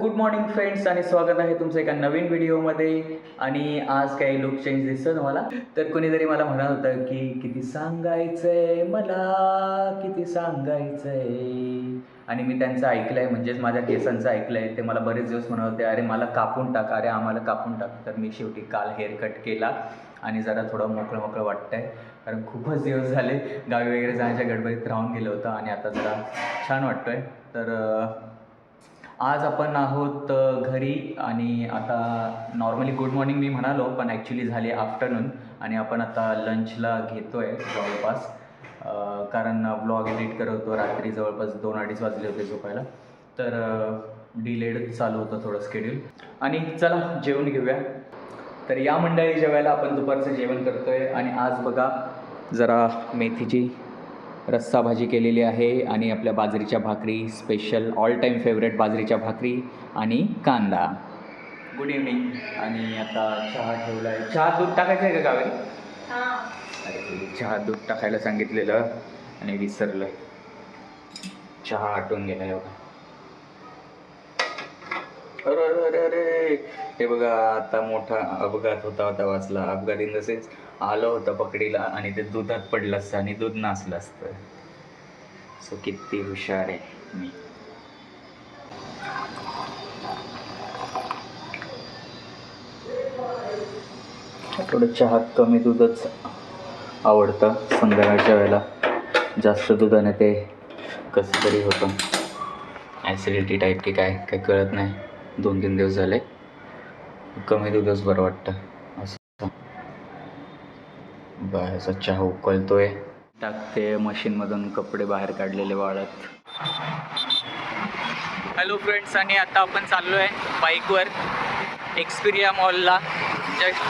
Good morning friends आणि स्वागत आहे तुमचं एका नवीन व्हिडिओमध्ये. आणि आज काही लुक चेंज दिसतं तुम्हाला. तर कोणीतरी मला म्हणत होतं की किती सांगायचंय मला किती सांगायचंय? आणि मी त्यांचं ऐकलं आहे म्हणजेच माझ्या केसांचं ऐकलं आहे ते मला बरेच दिवस म्हणत होते अरे मला कापून टाक अरे आम्हाला कापून टाक. तर मी शेवटी काल हेअर कट केला. आणि जरा थोडं मोकळं मोकळं वाटतंय. कारण खूपच दिवस झाले गावी वगैरे जाण्याच्या गडबडीत राहून गेलो होतं. आणि आता जरा छान वाटतोय. तर आज आपण आहोत घरी आणि आता नॉर्मली गुड मॉर्निंग मी म्हणालो पण ॲक्च्युली झाली आफ्टरनून आणि आपण आता लंचला घेतो आहे जवळपास कारण ब्लॉग एडिट करत होतो रात्री जवळपास दोन अडीच वाजले होते झोपायला. तर डिलेड चालू होतं थोडं स्केड्यूल आणि चला जेवण घेऊया. तर या मंडळी जेवायला आपण दुपारचं जेवण करतोय. आणि आज बघा जरा मेथीची रस्सा भाजी केलेली आहे आणि आपल्या बाजरीच्या भाकरी स्पेशल ऑल टाईम फेवरेट बाजरीच्या भाकरी आणि कांदा. गुड इव्हनिंग आणि आता चहा ठेवला आहे चहा दूध टाकायचं आहे का गावी? अरे चहा दूध टाकायला सांगितलेलं आणि विसरलं चहा आटून गेला आहे बघा. अरे अरे अरे अरे हे बघा आता मोठा अपघात होता होता वाचला अपघात इन तसेच आलं होतं पकडीला आणि ते दुधात पडलं असतं आणि दूध नासलं असतं. सो किती हुशार आहे मी. थोडं चहात कमी दूधच आवडतं. संध्याकाळच्या वेळेला जास्त दुधाने ते कसं तरी होतं. ॲसिडिटी टाईप की काय काही कळत नाही. दोन तीन दिवस झाले. कमी दूधच बरं वाटतं. बाहेरचा चहा हो, उकळतोय टाकते मशीनमधून कपडे बाहेर काढलेले वाळत. हॅलो फ्रेंड्स आणि आता आपण चाललो आहे बाईकवर एक्सपिरिया मॉलला जस्ट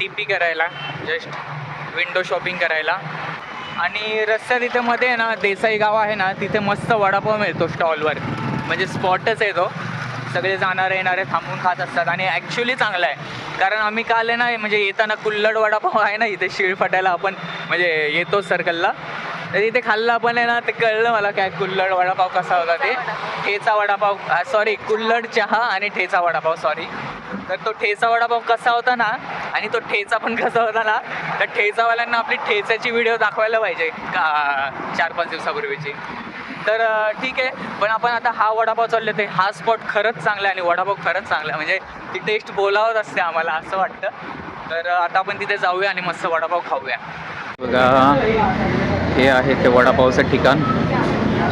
टी पी करायला. जस्ट विंडो शॉपिंग करायला. आणि रस्त्या तिथे मध्ये आहे ना देसाई गाव आहे ना तिथे मस्त वडापाव मिळतो स्टॉलवर म्हणजे स्पॉटच आहे तो. सगळे जाणारे येणारे थांबून खात असतात. आणि ॲक्च्युली चांगला आहे. कारण आम्ही काल आहे ना म्हणजे येताना कुल्लड वडापाव आहे ना इथे शिळफाट्याला आपण म्हणजे येतो सर्कलला तर इथे खाल्लं आपण आहे ना ते कळलं मला काय कुल्लड वडापाव कसा होता ते. ठेचा वडापाव. सॉरी कुल्लड चहा आणि ठेचा वडापाव सॉरी तर तो ठेचा वडापाव कसा होता ना आणि तो ठेचा पण कसा होता ना तर ठेचावाल्यांना आपली ठेचाची व्हिडिओ दाखवायला पाहिजे का चार पाच दिवसापूर्वीची. तर ठीक आहे. पण आपण आता हा वडापाव चालले ते. हा स्पॉट खरंच चांगला आहे आणि वडापाव खरंच चांगला आहे. म्हणजे ती टेस्ट बोलावत असते आम्हाला असं वाटतं. तर आता आपण तिथे जाऊया आणि मस्त वडापाव खाऊया. बघा हे आहे ते वडापावचं ठिकाण.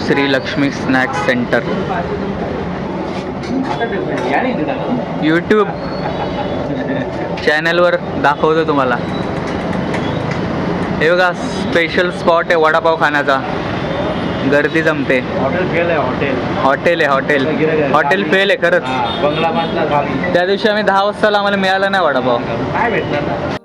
Shri Lakshmi snacks centre. YouTube चॅनलवर दाखवतो तुम्हाला. हे बघा स्पेशल स्पॉट आहे वडापाव खाण्याचा. गर्दी जमते. हॉटेल फेल आहे हॉटेल. हॉटेल आहे हॉटेल. हॉटेल फेल आहे खरंच. बंगला त्या दिवशी आम्ही दहा वाजताला आम्हाला मिळाला नाही वडापाव. काय भेटणार?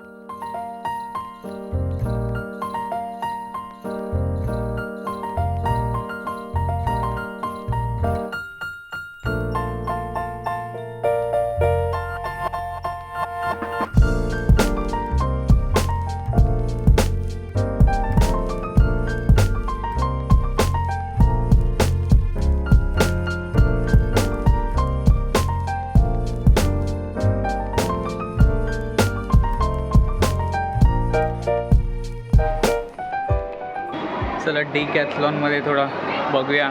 चला डी कॅथलॉनमध्ये थोडा बघूया.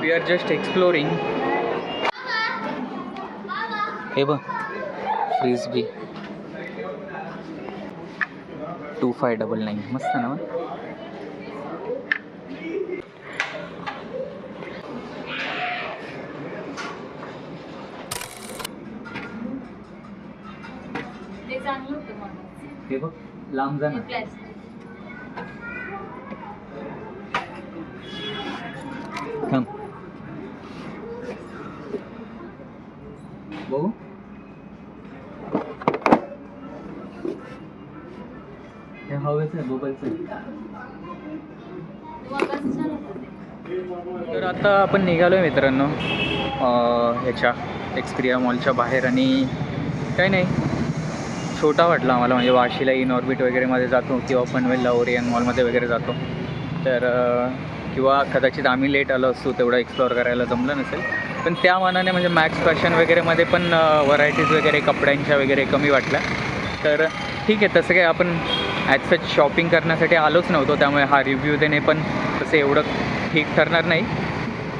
वी आर जस्ट एक्सप्लोरिंग हे बघ fridge B two five double nine मस्त ना हे बघ लांब जा आत्ता आता आपण निघालो आहे मित्रांनो ह्याच्या एक्सप्रिया मॉलच्या बाहेर आणि काही नाही. छोटा वाटला आम्हाला म्हणजे वाशीला इन ऑर्बिट वगैरेमध्ये जातो किंवा पनवेलला ओरियन मॉलमध्ये वगैरे जातो. तर किंवा कदाचित आम्ही लेट आलो असतो तेवढं एक्सप्लोअर करायला जमलं नसेल. पण त्या मानाने म्हणजे मॅक्स फॅशन वगैरेमध्ये पण व्हरायटीज वगैरे कपड्यांच्या वगैरे कमी वाटल्या. तर ठीक आहे तसं काही आपण ॲज सच शॉपिंग करण्यासाठी आलोच नव्हतो. त्यामुळे हा रिव्ह्यू देणे पण तसं एवढं ठीक ठरणार नाही.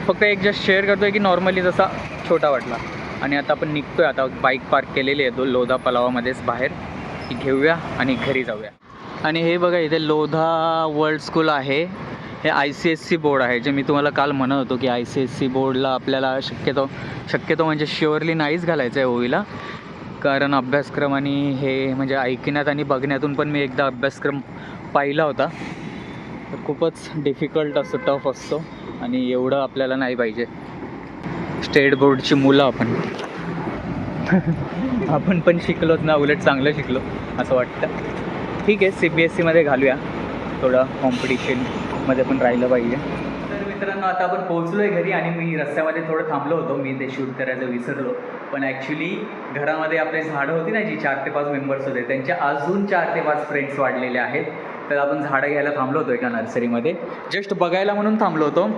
फक्त एक जस्ट शेअर करतो आहे की नॉर्मली जसा छोटा वाटला. आणि आता आपण निघतो आहे आता बाईक पार्क केलेली आहे तो लोधा पलावामध्येच बाहेर. ती घेऊया आणि घरी जाऊया. आणि हे बघा इथे लोधा वर्ल्ड स्कूल आहे. हे I C S E board आहे जे मी तुम्हाला काल म्हणत होतो की आय सी एस सी बोर्डला आपल्याला शक्यतो शक्यतो म्हणजे शुअरली नाहीच घालायचं आहे ओवीला. कारण अभ्यासक्रम आणि हे म्हणजे ऐकण्यात आणि बघण्यातून पण मी एकदा अभ्यासक्रम पाहिला होता. तर खूपच डिफिकल्ट असतो टफ असतो. आणि एवढं आपल्याला नाही पाहिजे. स्टेट बोर्डची मुलं आपण. आपण पण शिकलोच ना उलट चांगलं शिकलो असं वाटतं. ठीक आहे सी बी एस सीमध्ये घालूया. थोडं कॉम्पिटिशनमध्ये पण राहिलं पाहिजे. तर मित्रांनो आता आपण पोहोचलो आहे घरी आणि मी रस्त्यामध्ये थोडं थांबलो होतो. मी ते शूट करायचं विसरलो. पण ॲक्च्युली घरामध्ये आपले झाडं होती ना जी चार ते पाच मेंबर्स होते त्यांचे अजून चार ते पाच फ्रेंड्स वाढलेले आहेत. तर आपण झाडं घ्यायला थांबलो होतो एका नर्सरीमध्ये. जस्ट बघायला म्हणून थांबलो होतो.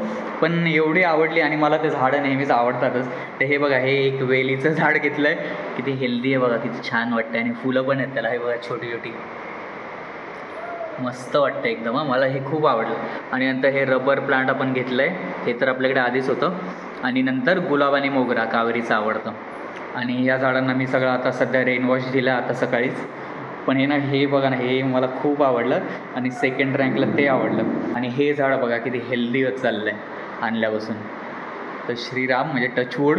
पण एवढी आवडली आणि मला ते झाडं नेहमीच आवडतातच. तर हे बघा हे एक वेलीचं झाड घेतलं आहे किती हेल्दी आहे बघा किती छान वाटतं आणि फुलं पण आहेत त्याला. हे बघा छोटी छोटी मस्त वाटतं एकदम हां. मला हे खूप आवडलं. आणि नंतर हे रबर प्लांट आपण घेतलं आहे हे तर आपल्याकडे आधीच होतं. आणि नंतर गुलाब आणि मोगरा कावेरीचं आवडतं. आणि या झाडांना मी सगळं आता सध्या रेनवॉश दिला आता सकाळीच. पण हे ना हे बघा ना हे मला खूप आवडलं आणि सेकंड रँकला ते आवडलं. आणि हे झाड बघा किती हेल्दी होत चाललं आहे आणल्यापासून. तर श्रीराम म्हणजे टचवूड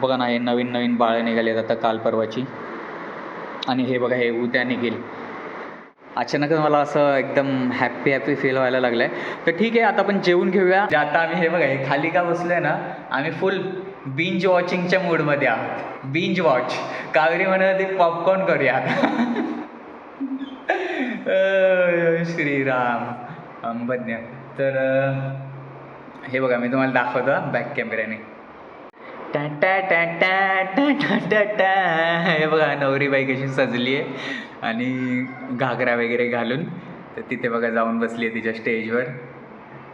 बघा ना हे नवीन नवीन बाळं निघाली आता काल परवाची. आणि हे बघा हे उद्या निघेल. अचानकच मला असं एकदम हॅप्पी हॅप्पी फील व्हायला लागलं आहे तर ठीक आहे आता आपण जेवून घेऊया. जे आता आम्ही हे बघा हे खाली का बसलो आहे ना आम्ही फुल बिंज वॉचिंगच्या मूडमध्ये आहात बिंज वॉच कावेरी म्हणत पॉपकॉर्न करूया. श्रीराम. अंबज्ञ. तर हे बघा मी तुम्हाला दाखवतो बॅक कॅमेऱ्याने टा टा टॅ टॅ टॅ टॅ हे बघा नवरी बाई कशी सजली आहे. आणि घागरा वगैरे घालून. तर तिथे बघा जाऊन बसली आहे तिच्या स्टेजवर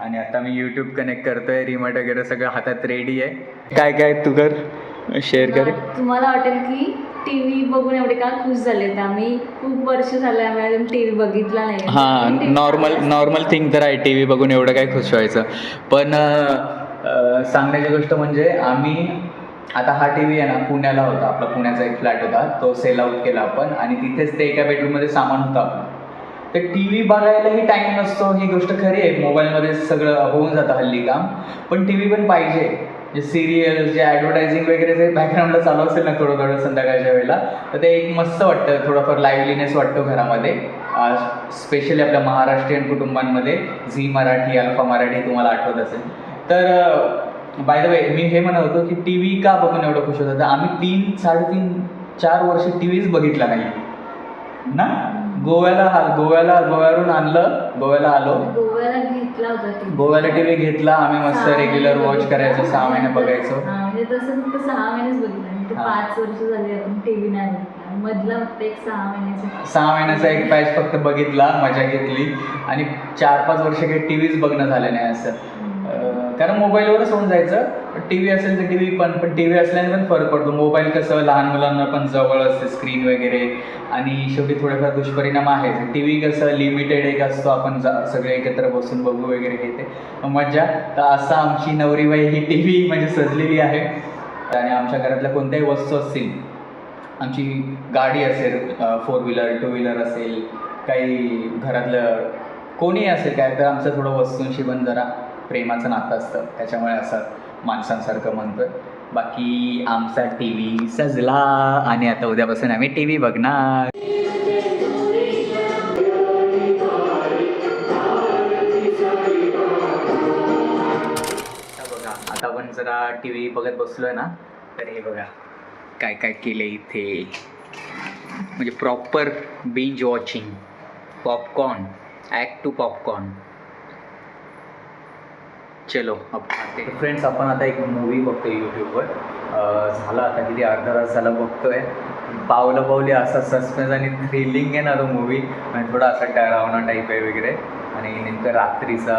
आणि आता मी यूट्यूब कनेक्ट करतोय. रिमोट वगैरे सगळं हातात रेडी आहे. काय काय तू कर. शेअर कर. तुम्हाला वाटेल की टी व्ही बघून एवढे का खुश झाले तर आम्ही? खूप वर्ष झाले आम्ही अजून टी व्ही बघितला नाही. हां नॉर्मल नॉर्मल थिंग तर आहे टी व्ही बघून एवढं काय खुश व्हायचं. पण सांगण्याची गोष्ट म्हणजे आम्ही आता हा टी व्ही आहे ना पुण्याला होता. आपला पुण्याचा एक फ्लॅट होता. तो सेल आउट केला आपण. आणि तिथेच ते एका बेडरूममध्ये सामान होतं आपलं. तर टी व्ही बघायलाही टाईम नसतो. ही गोष्ट खरी आहे. मोबाईलमध्ये सगळं होऊन जातं हल्ली काम. पण टी व्ही पण पाहिजे. जे सिरियल जे ॲडव्हर्टायझिंग वगैरे जे बॅकग्राऊंडला चालू असेल ना थोडं थोडं संध्याकाळच्या वेळेला तर ते एक मस्त वाटतं. थोडंफार लाईव्हलीनेस वाटतो घरामध्ये. स्पेशली आपल्या महाराष्ट्रीयन कुटुंबांमध्ये झी मराठी अल्फा मराठी तुम्हाला आठवत असेल. तर बाय द वे मी हे म्हणत होतो की टी व्ही का बघून एवढं खुश होतं तर आम्ही तीन साडेतीन चार वर्ष टी व्हीच बघितला नाही. ना? गोव्याला हा गोव्याला गोव्यावरून आणलं गोव्याला आलो. गोव्याला घेतला होता गोव्याला टी व्ही घेतला आम्ही मस्त रेग्युलर वॉच करायचो सहा महिने बघायचो. हा म्हणजे तसं फक्त सहा महिनेच बघितलं. पाच वर्ष झाली आपण टी व्ही नाही मधला फक्त एक सहा महिन्याचा. सहा महिन्याचा एक पॅच फक्त बघितला मजा घेतली. आणि चार पाच वर्ष काही टी व्हीच बघणं झालं नाही असं. कारण मोबाईलवरच होऊन जायचं. टी व्ही असेल तर टी व्ही पण पण टी व्ही असल्याने पण फरक पडतो. मोबाईल कसं लहान मुलांना पण जवळ असते स्क्रीन वगैरे. आणि शेवटी थोडेफार दुष्परिणाम आहेत. टी व्ही कसं लिमिटेड एक असतो. आपण जा सगळे एकत्र बसून बघू वगैरे घेते. मजा तर असं आमची नवरीबाई ही टी व्ही म्हणजे सजलेली आहे. आणि आमच्या घरातल्या कोणत्याही वस्तू असतील आमची गाडी असेल फोर व्हीलर टू व्हीलर असेल काही घरातलं कोणी असेल काय तर आमचं थोडं वस्तूंशी पण जरा प्रेमाचं नातं असतं. त्याच्यामुळे असं माणसांसारखं म्हणतोय. बाकी आमचा टी व्ही सजला आणि आता उद्यापासून आम्ही टी व्ही बघणार बघा आता आपण जरा टी व्ही बघत बसलोय ना तर हे बघा काय काय केलं इथे. म्हणजे proper binge watching popcorn act two popcorn चलो फ्रेंड्स आपण आता एक मूवी बघतोय यूट्यूबवर झाला आता किती? अर्धा तास झाला बघतोय. पावलं पावली असा सस्पेन्स आणि थ्रिलिंग आहे ना तो मूवी म्हणजे थोडा असा डरावना टाईप आहे वगैरे. आणि नेमकं रात्रीचा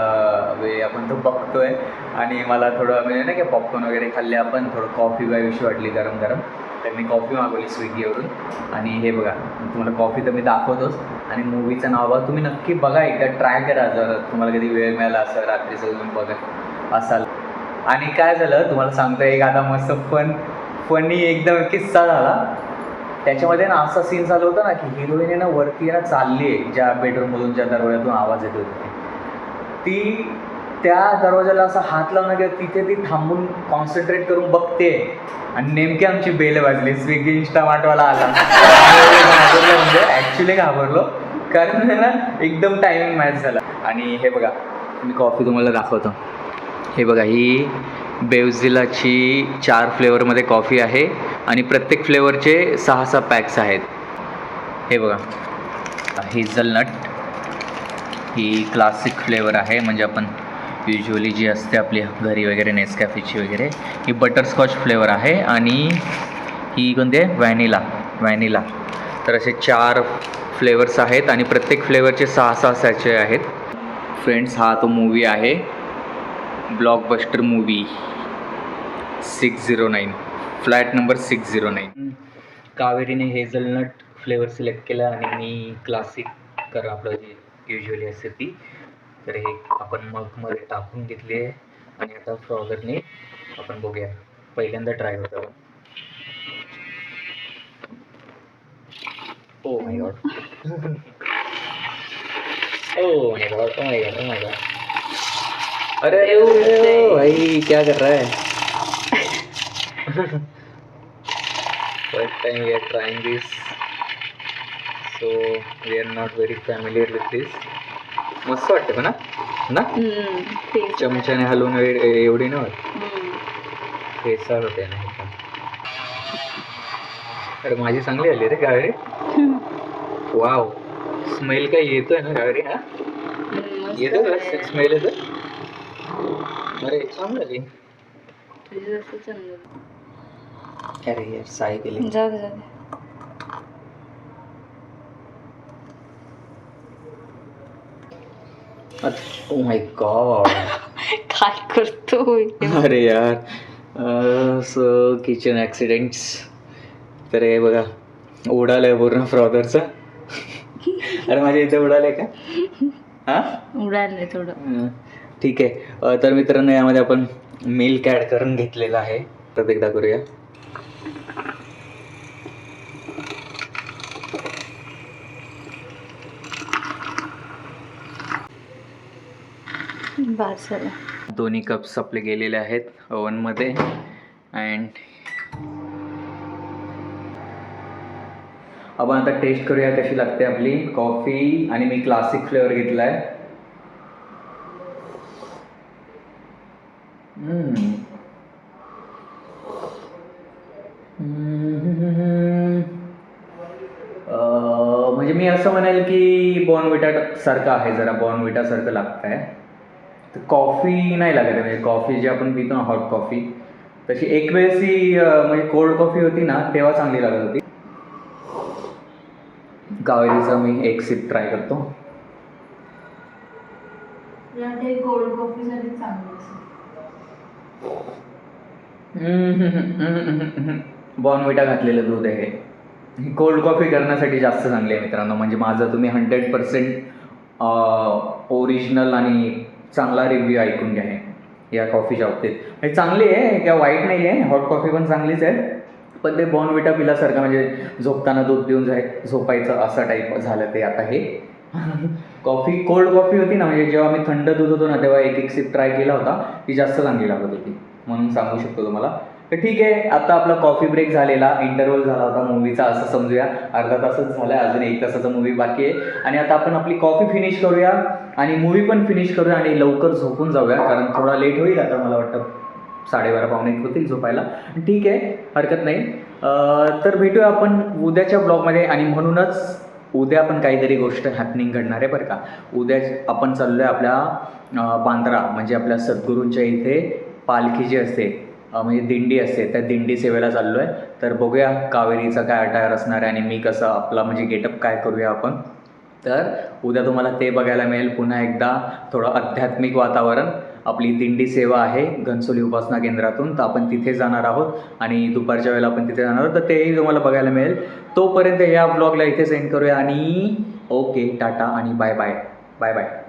वेळ आपण तो बघतोय. आणि मला थोडं म्हणजे नाही का पॉपकॉर्न वगैरे खाल्ले आपण थोडं कॉफी बायविषयी वाटली गरम गरम तर मी कॉफी मागवली स्विगीवरून आणि हे बघा तुम्हाला कॉफी तर मी दाखवतोच. आणि मूवीचं नाव बघा. तुम्ही नक्की बघा एकदा. ट्राय करा जर तुम्हाला कधी वेळ मिळाला असं रात्रीचं तुम्ही बघत असाल. आणि काय झालं तुम्हाला सांगतो एक आता मस्त फन फनी एकदम किस्सा झाला. त्याच्यामध्ये ना असा सीन झाला होता ना की हिरोईन आहे ना वरती ना चालली आहे ज्या बेडरूममधून ज्या दरवाज्यातून आवाज येत होते. ती त्या दरवाजाला असा हात लावणं किंवा तिथे ती थांबून कॉन्सन्ट्रेट करून बघते. आणि नेमकी आमची बेल वाजली स्विगी इंस्टामार्टवाला आला. घाबरलो म्हणजे ॲक्च्युली घाबरलो. कारण आहे ना एकदम टायमिंग मॅच झाला. आणि हे बघा मी कॉफी तुम्हाला दाखवतो. हे बघा ही बेवझिलाची चार फ्लेवरमध्ये कॉफी आहे. आणि प्रत्येक फ्लेवरचे सहा सहा पॅक्स आहेत. हे बघा हेझलनट ही क्लासिक फ्लेवर आहे म्हणजे आपण युजली जी असते आपली घरी वगैरे नेसकॅफेची वगैरे ही बटरस्कॉच फ्लेवर आहे आणि ही कोणती? आहे व्हॅनिला व्हॅनिला तर असे चार फ्लेवर्स आहेत आणि प्रत्येक फ्लेवरचे सहा सहा सॅचे आहेत. फ्रेंड्स हा तो मूवी आहे. Blockbuster movie six zero nine flat number six zero nine कावेरीने hazelnut flavour select केला आणि मी क्लासिक कर आपलं जे युजली असते ती. तर हे आपण टाकून घेतली आणि आता फ्रॉगरने आपण बघूया. पहिल्यांदा ट्राय होतं ओ my God oh my God oh my God oh my God अरे ओ भाई, क्या कर रहा है? First time we are trying this so we are not very familiar with this मस्त वाटतं का ना? ना चमच्याने हलवून एवढी होत. फेसाळ होते ना अरे माझी चांगली आली रे गाडी. वाव. स्मेल काय येतोय ना गाडी हा? येतो का स्मेल येतो अरे चांगलं आली. अरे यार साई केली. जाऊ दे जाऊ दे. ओ माय गॉड काय करतोय अरे यार सो किचन ॲक्सिडेंट्स तर हे बघा उडालं आहे पूर्ण फ्रॉदरचं अरे माझ्या इथे उडालं का? हां? उडाले थोडं. ठीक आहे. तर मित्रांनो यामध्ये आपण मिल्क ॲड करून घेतलेलं आहे. तर एकदा करूया. बास झालं. दोन्ही कप्स आपले गेलेले आहेत ओव्हनमध्ये अँड आपण आता टेस्ट करूया कशी लागते आपली. कॉफी आणि मी क्लासिक फ्लेवर घेतला आहे म्हणजे मी असं म्हणेल की बॉर्नविटा सारखं आहे जरा बॉर्नविटा सारखं लागतं आहे तर कॉफी नाही लागत म्हणजे कॉफी जी आपण पितो ना हॉट कॉफी तशी एक वेळेस ही म्हणजे कोल्ड कॉफी होती ना तेव्हा चांगली लागत होती. कावेरीचा मी एक सिप ट्राय करतो. कोल्ड कॉफीसाठी चांगलं बॉर्नविटा घातलेलं दूध आहे हे. कोल्ड कॉफी करण्यासाठी जास्त चांगली आहे मित्रांनो. म्हणजे माझं तुम्ही हंड्रेड पर्सेंट ओरिजिनल आणि चांगला रिव्ह्यू ऐकून घ्या या कॉफी शॉपचे म्हणजे चांगली आहे किंवा वाईट नाही आहे हॉट कॉफी पण चांगलीच आहे. पण ते बॉर्नविटा पिल्यासारखं म्हणजे झोपताना दूध पिऊन जाय झोपायचं असं टाईप झालं ते आता हे. कॉफी कोल्ड कॉफी होती ना म्हणजे जेव्हा मी थंड दूध होतो ना तेव्हा एक एक सिप ट्राय केला होता ती जास्त चांगली लागत होती. म्हणून सांगू शकतो तुम्हाला. तर ठीक आहे आता आपला कॉफी ब्रेक झालेला इंटरव्हल झाला होता मूवीचा असं समजूया. अर्धा तासच झाला आहे अजून एक तासाचा मूवी बाकी आहे. आणि आता आपण आपली कॉफी फिनिश करूया आणि मूवी पण फिनिश करूया आणि लवकर झोपून जाऊया कारण थोडा लेट होईल आता मला वाटतं. साडेबारा पावणे एक होतील झोपायला. ठीक आहे हरकत नाही. तर भेटूया आपण उद्याच्या ब्लॉगमध्ये आणि म्हणूनच उद्या पण काहीतरी गोष्ट हॅपनिंग घडणार आहे बरं का. उद्या आपण चाललो आहे आपल्या बांद्रा म्हणजे आपल्या सद्गुरूंच्या इथे पालखी जी असते म्हणजे दिंडी असते त्या दिंडी सेवेला चाललो आहे तर बघूया कावेरीचा काय अटायर असणार आहे आणि मी कसं आपला म्हणजे गेटअप काय करूया आपण. तर उद्या तुम्हाला ते बघायला मिळेल. पुन्हा एकदा थोडं आध्यात्मिक वातावरण. आपली दिंडी सेवा आहे घनसोली उपासना केंद्रातून. तर आपण तिथे जाणार आहोत आणि दुपारच्या वेळेला आपण तिथे जाणार आहोत. तर तेही तुम्हाला बघायला मिळेल. तोपर्यंत या ब्लॉगला इथे सेंड करूया आणि ओके टाटा आणि बाय बाय बाय बाय